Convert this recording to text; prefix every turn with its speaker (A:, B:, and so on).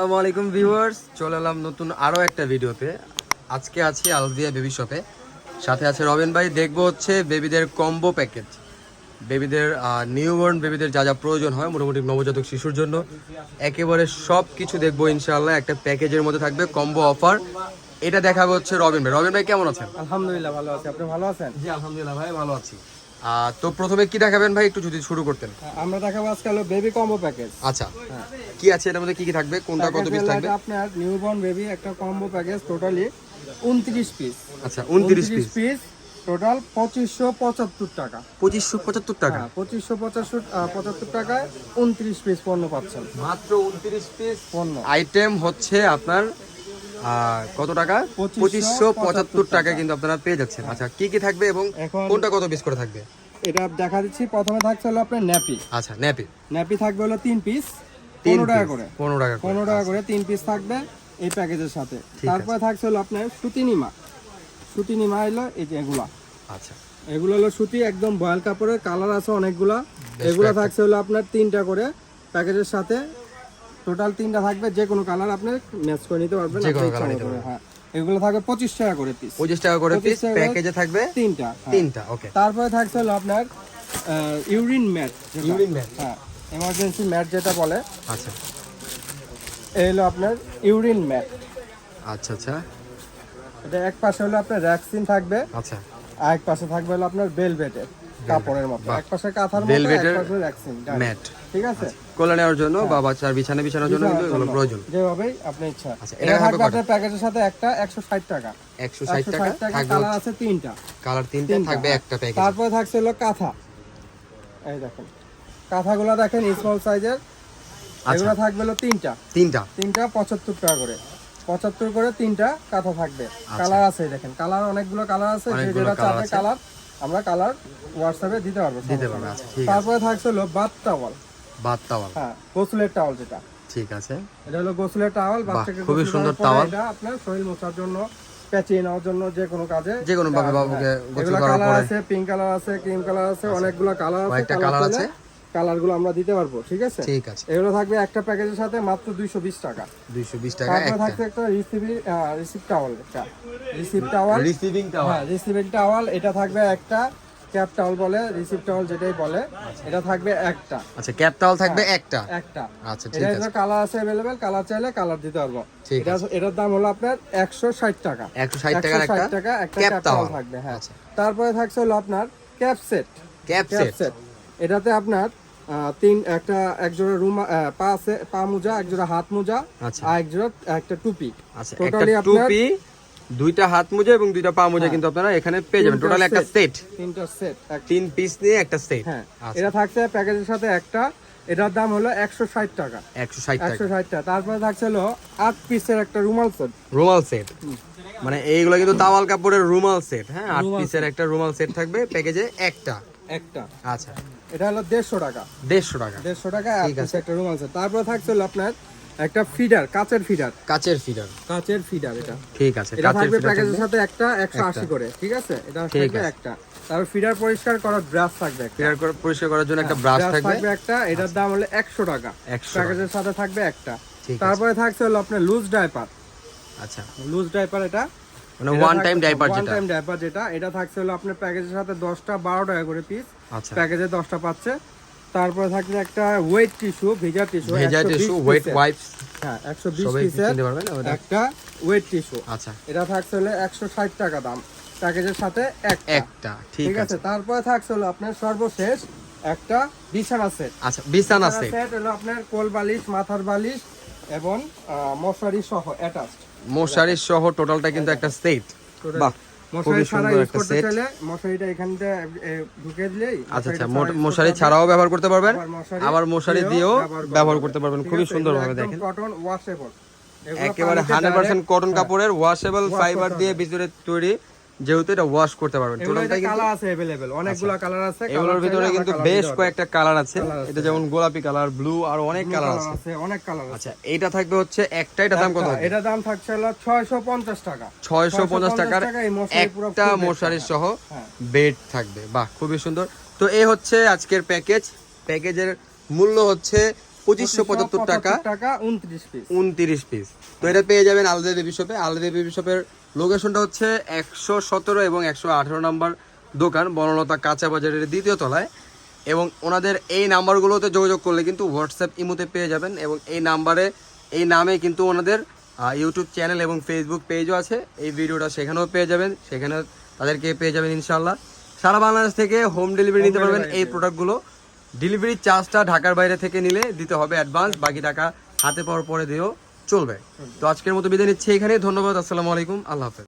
A: আসসালামু আলাইকুম ভিউয়ার্স চলে এলাম নতুন আরও একটা ভিডিওতে। আজকে আছি আলদিয়া বেবি শপে। সাথে আছে রবিন ভাই দেখব হচ্ছে বেবিদের কম্বো প্যাকেজ। বেবিদের নিউবর্ন বেবিদের যা যা প্রয়োজন হয় মোটামুটি নবজাতক শিশুর জন্য। একেবারে সব কিছু দেখব ইনশাআল্লাহ একটা প্যাকেজের মধ্যে থাকবে কম্বো অফার। এটা দেখাবে হচ্ছে রবিন ভাই। রবিন ভাই কেমন আছেন?
B: আলহামদুলিল্লাহ ভালো আছি। আপনি ভালো আছেন?
A: জি আলহামদুলিল্লাহ ভাই ভালো আছি। তো প্রথমে কি দেখাবেন ভাই? একটু যদি শুরু করতেন।
B: আমরা দেখাবো আজকে হলো বেবি কম্বো প্যাকেজ
A: আচ্ছা। কি আছে এর মধ্যে কি কি থাকবে? কোনটা কত পিস থাকবে?
B: আপনার নিউবর্ন বেবি একটা কম্বো প্যাকেজ টোটালি উনত্রিশ পিস
A: আচ্ছা উনত্রিশ পিস
B: পিস টোটাল পঁচিশশো পঁচাত্তর টাকা।
A: পঁচিশশো পঁচাত্তর টাকা?
B: হ্যাঁ পঁচিশশো পঁচাত্তর পঁচাত্তর টাকায় উনত্রিশ পিস পণ্য পাচ্ছেন।
A: মাত্র উনত্রিশ পিস
B: পণ্য।
A: আইটেম হচ্ছে আপনার আহ, কত টাকা?
B: পঁচিশশো
A: পঁচাত্তর
B: টাকা।
A: কিন্তু আপনারা পেয়ে যাচ্ছেন। আচ্ছা কি কি থাকবে এবং কোনটা কত পিস করে থাকবে?
B: এটা দেখা দিচ্ছি। প্রথমে থাকছে হলো আপনার ন্যাপি।
A: আচ্ছা ন্যাপি।
B: ন্যাপি থাকবে হলো তিন পিস পনেরো টাকা করে।
A: পনেরো টাকা
B: পনেরো টাকা করে তিন পিস থাকবে এই প্যাকেজের সাথে। তারপরে থাকছে হলো আপনার সুতি নিমা। সুতি নিমা হলো এই যে এগুলা।
A: আচ্ছা।
B: এগুলো হলো সুতি একদম বয়াল কাপড়ের কালার আছে অনেকগুলা। এগুলো থাকছে হলো আপনার তিনটা করে প্যাকেজের সাথে। টোটাল তিনটা থাকবে যে কোনো কালার আপনি ম্যাচ করে নিতে পারবেন
A: যে কোনো কালার নিতে
B: মতো। হ্যাঁ। এগুলো থাকবে পঁচিশ টাকা করে পিস
A: পঁচিশ টাকা করে পিস
B: 25
A: প্যাকেজে থাকবে
B: তিনটা হ্যাঁ।
A: তিনটা ওকে
B: তারপরে থাকছে হলো আপনার ইউরিন ম্যাট
A: ইউরিন ম্যাট
B: হ্যাঁ এমার্জেন্সি ম্যাট যেটা বলে।
A: আচ্ছা।
B: এই হলো আপনার ইউরিন ম্যাট
A: আচ্ছা আচ্ছা।
B: এটা এক পাশে হলো আপনার ভ্যাকসিন থাকবে।
A: আচ্ছা।
B: আর এক পাশে থাকবে হলো আপনার বেলভেটের কাপড়ের মতো। এক পাশে কাঁথার মতো এক পাশে
A: ম্যাট
B: ঠিক আছে?
A: কোলে নেওয়ার জন্য বা বাচ্চার বিছানা বিছানোর জন্য কিন্তু এগুলো প্রয়োজন।
B: যেভাবেই আপনি ইচ্ছা।
A: আচ্ছা,
B: এটা থাকবে আপনার প্যাকেজের সাথে একটা একশো ষাট টাকা।
A: একশো ষাট
B: একশো
A: টাকা থাকবে
B: কালার আছে তিনটা।
A: কালার তিনটা থাকবে একটা প্যাকেজ
B: তারপরে থাকছে হলো কাঁথা। এই দেখেন। কাঁথাগুলো দেখেন স্মল সাইজের
A: আচ্ছা।
B: এগুলো থাকবে হলো তিনটা।
A: তিনটা?
B: তিনটা পঁচাত্তর টাকা করে। পঁচাত্তর করে তিনটা কাঁথা থাকবে। কালার আছে দেখেন। কালার অনেকগুলো কালার আছে যে
A: আচ্ছা।
B: যেটা চাবে কালার। আমরা কালার হোয়াটসঅ্যাপে দিতে পারব
A: দিতে পারব আচ্ছা ঠিক আছে।
B: তারপরে থাকছে হলো বাথ টাওয়াল
A: বাদ টাওয়াল
B: হ্যাঁ গোসলের টাওয়াল যেটা।
A: ঠিক আছে।
B: এটা হলো গোসলের টাওয়াল বাচ্চাকে
A: খুবই সুন্দর টাওয়াল।
B: এটা আপনার শরীর মোছার জন্য পেঁচিয়ে নেওয়ার জন্য যে কোনো কাজে
A: যে কোনো ভাবে বাবুকে। গোসল করার
B: কালার
A: পরে।
B: আছে পিঙ্ক কালার আছে ক্রিম কালার আছে অনেকগুলো কালার আছে
A: colour আছে।
B: কালারগুলো আমরা দিতে পারব ঠিক আছে?
A: ঠিক আছে।
B: এগুলো থাকবে একটা প্যাকেজের সাথে মাত্র দুইশো বিশ টাকা।
A: দুইশো বিশ টাকা
B: তারপরে
A: একটা।
B: থাকছে একটা রিসিভি রিসিভ টাওয়াল একটা। রিসিভ টাওয়াল
A: রিসিভিং
B: হ্যাঁ রিসিভিং টাওয়াল এটা থাকবে একটা ক্যাপ টাওয়াল বলে রিসিভ টাওয়াল যেটাই বলে এটা থাকবে একটা।
A: আচ্ছা ক্যাপ টাওয়াল থাকবে একটা।
B: একটা।
A: আচ্ছা ঠিক
B: এটা কালার আছে অ্যাভেলেবেল কালার চাইলে কালার দিতে পারব। এটা এটার দাম হলো আপনার একশো ষাট টাকা।
A: একশো ষাট টাকার একটা
B: টাকা একটা
A: ক্যাপ
B: টাওয়াল
A: টাওয়াল
B: থাকবে হ্যাঁ।
A: আচ্ছা।
B: তারপরে থাকছে হলো আপনার ক্যাপ সেট
A: ক্যাপ সেট
B: এটাতে আপনার তিন একটা এক জোড়া রুমা পা সে- পা মোজা এক জোড়া হাত মোজা
A: আচ্ছা।
B: আর এক জোড়া একটা টুপি।
A: আচ্ছা
B: টোটালি আপনার
A: টুপি দুইটা হাত মোজা এবং দুইটা পা মোজা কিন্তু আপনারা এখানে পেয়ে যাবেন। টোটাল একটা সেট
B: তিনটা সেট
A: তিন পিস নিয়ে একটা সেট
B: হ্যাঁ
A: আচ্ছা।
B: এটা থাকছে প্যাকেজের সাথে একটা এটার দাম হলো একশো ষাট টাকা।
A: একশো ষাট
B: একশো ষাট টাকা। তারপরে থাকছে হলো আট পিসের একটা রুমাল সেট
A: রুমাল সেট মানে এইগুলো কিন্তু তাওয়াল কাপড়ের রুমাল সেট হ্যাঁ? আট পিসের একটা রুমাল সেট থাকবে প্যাকেজে একটা।
B: একটা।
A: আচ্ছা।
B: এটা হলো দেড়শো টাকা।
A: দেড়শো টাকা।
B: দেড়শো টাকা আট পিস একটা রুমাল সেট তারপরে থাকছে হলো আপনার একটা ফিডার কাচের ফিডার
A: কাচের ফিডার
B: কাচের ফিডার এটা।
A: ঠিক আছে
B: এটা থাকবে প্যাকেজের সাথে একটা একশো আশি করে ঠিক আছে? এটা থাকবে একটা। তারপর ফিডার পরিষ্কার করার ব্রাশ থাকবে
A: ফিডার পরিষ্কার করার জন্য একটা ব্রাশ
B: ব্রাশ
A: থাকবে।
B: থাকবে একটা এটার দাম হলো একশো টাকা।
A: 100
B: প্যাকেজের সাথে থাকবে একটা। তারপরে থাকছে হলো আপনার লুজ ডাইপার
A: আচ্ছা।
B: লুজ ডাইপার এটা
A: মানে one time
B: diaper
A: one
B: time diaper যেটা। এটা থাকছে হলো আপনার প্যাকেজের সাথে দশটা বারো টাকা করে পিস
A: আচ্ছা।
B: প্যাকেজে পাচ্ছে। তারপরে থাকছে একটা ওয়েট টিস্যু ভেজা টিস্যু
A: ভেজা টিস্যু ওয়েট ওয়াইপস
B: হ্যাঁ একশো বিশ
A: সবাই
B: পিসের একটা ওয়েট টিস্যু
A: আচ্ছা।
B: এটা থাকছে হলো একশো ষাট টাকা দাম। প্যাকেজের সাথে একটা।
A: একটা ঠিক আছে।
B: তারপরে থাকছে হলো আপনার সর্বশেষ একটা বিছানা সেট
A: আচ্ছা বিছানা সেট
B: হলো আপনার কোল বালিশ মাথার বালিশ এবং মশারি সহ অ্যাটাচড
A: মশারি সহ টোটালটা কিন্তু একটা সেট বাহ
B: মশারি ছাড়া ইউজ করতে চাইলে মশারিটা এখানটা ঢুকে দিলেই
A: আচ্ছা আচ্ছা মশারি ছাড়াও ব্যবহার করতে পারবেন?
B: আবার মশারি দিয়েও ব্যবহার করতে
A: করতে পারবেন খুবই সুন্দর ভাবে দেখেন।
B: কটন ওয়াশেবল
A: একেবারে হান্ড্রেড পার্সেন্ট কটন কাপড়ের ওয়াশেবল ফাইবার দিয়ে ভিতরে তৈরি যেহেতু এটা ওয়াশ করতে পারবেন
B: এগুলো
A: টোটালটাই কিন্তু
B: কালার আছে अवेलेबल অনেকগুলো কালার আছে
A: আচ্ছা। এগুলোর
B: colour
A: ভিতরে
B: চাইলে
A: কিন্তু
B: আমরা colour
A: বেশ
B: দিতে পারবো।
A: কয়েকটা কালার আছে
B: Colour আছে।
A: এটা যেমন গোলাপি কালার ব্লু আর অনেক
B: Blue
A: কালার
B: colour
A: আছে
B: আছে অনেক কালার আছে
A: আচ্ছা এইটা থাকবে হচ্ছে একটা এটা দাম কত
B: একটা, এটার দাম থাকছে হলো 650 টাকা
A: ছয়শো পঞ্চাশ টাকার
B: টাকা এই মশারি পুরো
A: একটা
B: full bed
A: মশারি
B: থাকবে।
A: সহ
B: হ্যাঁ।
A: বেড থাকবে বাহ খুবই সুন্দর তো এই হচ্ছে আজকের প্যাকেজ প্যাকেজের মূল্য হচ্ছে পঁচিশশো পঁচাত্তর টাকা
B: টাকা উনত্রিশ পিস
A: উনত্রিশ পিস তো এটা পেয়ে যাবেন আলদা বেবি শপে আলদা বেবি শপের লোকেশনটা হচ্ছে একশো সতেরো এবং একশো আঠেরো নাম্বার দোকান বনলতা কাঁচা বাজারের দ্বিতীয় তলায়। এবং ওনাদের এই নাম্বারগুলোতে যোগাযোগ করলে কিন্তু হোয়াটসঅ্যাপ ইমোতে পেয়ে যাবেন। এবং এই নাম্বারে এই নামে কিন্তু ওনাদের ইউটিউব চ্যানেল এবং ফেসবুক পেজও আছে। এই ভিডিওটা সেখানেও পেয়ে যাবেন। সেখানে তাদেরকে পেয়ে যাবেন ইনশাল্লাহ সারা বাংলাদেশ থেকে হোম ডেলিভারি নিতে পারবেন এই প্রোডাক্টগুলো ডেলিভারি চার্জটা ঢাকার বাইরে থেকে নিলে দিতে হবে অ্যাডভান্স বাকি টাকা হাতে পাওয়ার পরে দিয়েও চলবে। তো আজকের মতো বিদায় নিচ্ছি এখানে ধন্যবাদ, আসসালামু আলাইকুম, আল্লাহ হাফেজ।